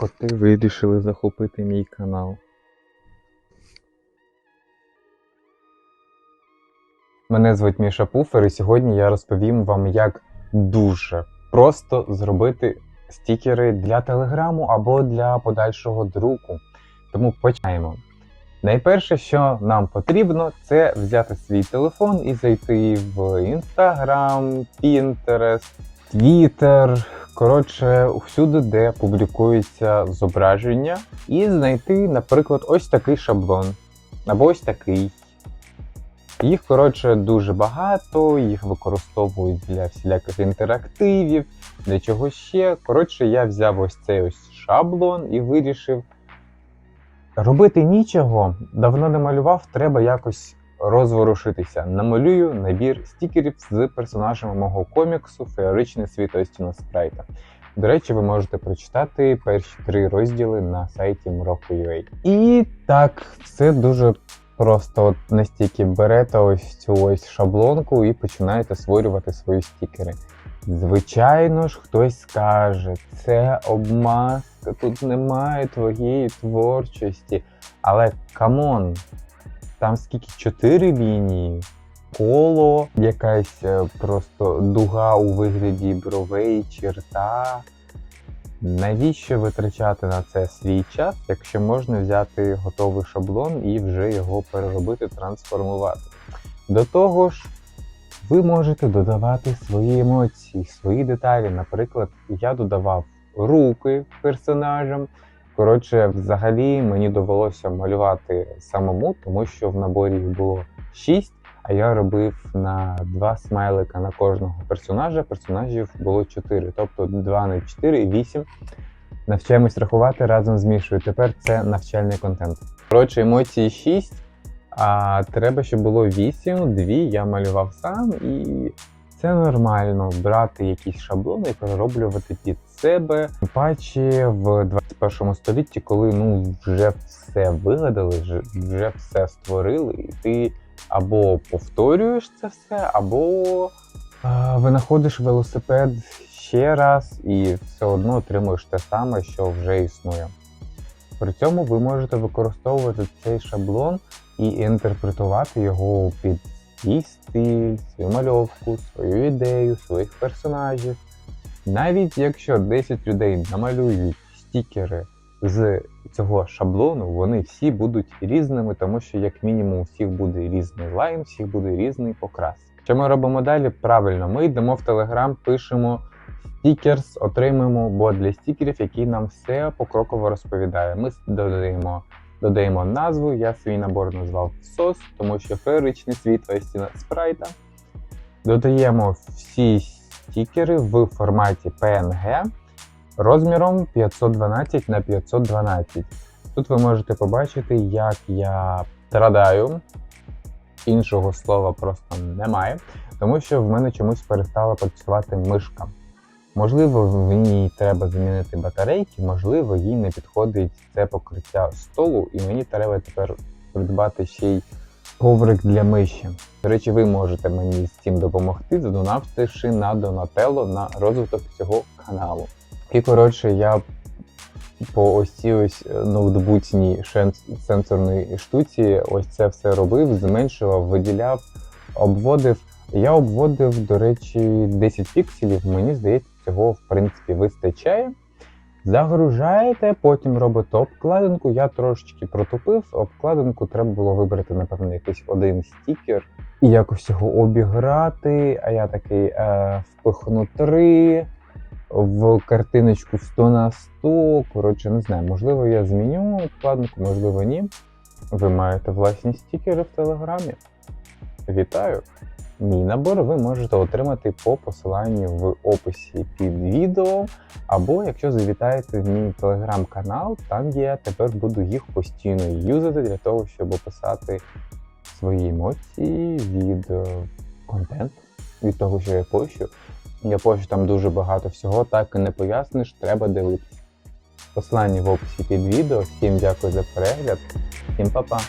коти вирішили захопити мій канал. Мене звуть Міша Пуфер, і сьогодні я розповім вам, як дуже просто зробити стікери для телеграму або для подальшого друку. Тому починаємо. Найперше, що нам потрібно, це взяти свій телефон і зайти в Instagram, Pinterest, Twitter, коротше, всюди, де публікуються зображення, і знайти, наприклад, ось такий шаблон. Або ось такий. Їх, коротше, дуже багато, їх використовують для всіляких інтерактивів, для чого ще. Коротше, я взяв ось цей ось шаблон і вирішив. Робити нічого, давно не малював, треба якось розворушитися. Намалюю набір стікерів з персонажами мого коміксу Феєричний світ Остіна Спрайта. До речі, ви можете прочитати перші три розділи на сайті Mroku.ua. І так, все дуже просто от настільки берете ось цю ось шаблонку і починаєте створювати свої стікери. Звичайно ж, хтось скаже, це обмазка, тут немає твоєї творчості. Але камон, там скільки чотири лінії, коло, якась е, просто дуга у вигляді бровей, черта. Навіщо витрачати на це свій час, якщо можна взяти готовий шаблон і вже його переробити, трансформувати? До того ж, ви можете додавати свої емоції, свої деталі. Наприклад, я додавав руки персонажам. Коротше, взагалі мені довелося малювати самому, тому що в наборі їх було 6, а я робив на два смайлика на кожного персонажа. Персонажів було 4, тобто 2 на 4 і 8. Навчаємось рахувати разом з Мішою. Тепер це навчальний контент. Коротше, емоції 6, а треба, щоб було 8, 2 я малював сам, і це нормально брати якісь шаблони і перероблювати під себе. Тим паче в 21 столітті, коли ну вже все вигадали, вже- вже все створили, і ти або повторюєш це все, або а, винаходиш велосипед ще раз і все одно отримуєш те саме, що вже існує. При цьому ви можете використовувати цей шаблон і інтерпретувати його під свій стиль, свою мальовку, свою ідею, своїх персонажів. Навіть якщо 10 людей намалюють стікери з цього шаблону, вони всі будуть різними, тому що, як мінімум, у всіх буде різний лайн, у всіх буде різний покрас. Що ми робимо далі? Правильно, ми йдемо в Telegram, пишемо стікерс, отримуємо бот для стікерів, який нам все покроково розповідає. Ми додаємо, додаємо назву, я свій набор назвав SOS, тому що феєричний світ Остіна Спрайта. Додаємо всі стікери в форматі PNG розміром 512 на 512. Тут ви можете побачити, як я страдаю. Іншого слова просто немає, тому що в мене чомусь перестала працювати мишка. Можливо, в ній треба замінити батарейки, можливо, їй не підходить це покриття столу, і мені треба тепер придбати ще й коврик для миші. До речі, ви можете мені з цим допомогти, задонавши на Донателло на розвиток цього каналу. І коротше, я по ось цій ось е, ноутбуцній сенсорній штуці ось це все робив, зменшував, виділяв, обводив. Я обводив, до речі, 10 пікселів. Мені здається, цього в принципі вистачає. Загружаєте, потім робите обкладинку. Я трошечки протупив. Обкладинку треба було вибрати, напевно, якийсь один стікер і якось його обіграти. А я такий е, впихну три в картиночку 100 на 100. Коротше, не знаю, можливо, я зміню обкладинку, можливо, ні. Ви маєте власні стікери в Телеграмі. Вітаю! Мій набор ви можете отримати по посиланню в описі під відео, або якщо завітаєте в мій телеграм-канал, там я тепер буду їх постійно юзати для того, щоб описати свої емоції від контенту, від того, що я пощу. Я пощу там дуже багато всього, так і не поясниш, треба дивитися. Посилання в описі під відео. Всім дякую за перегляд, всім па-па!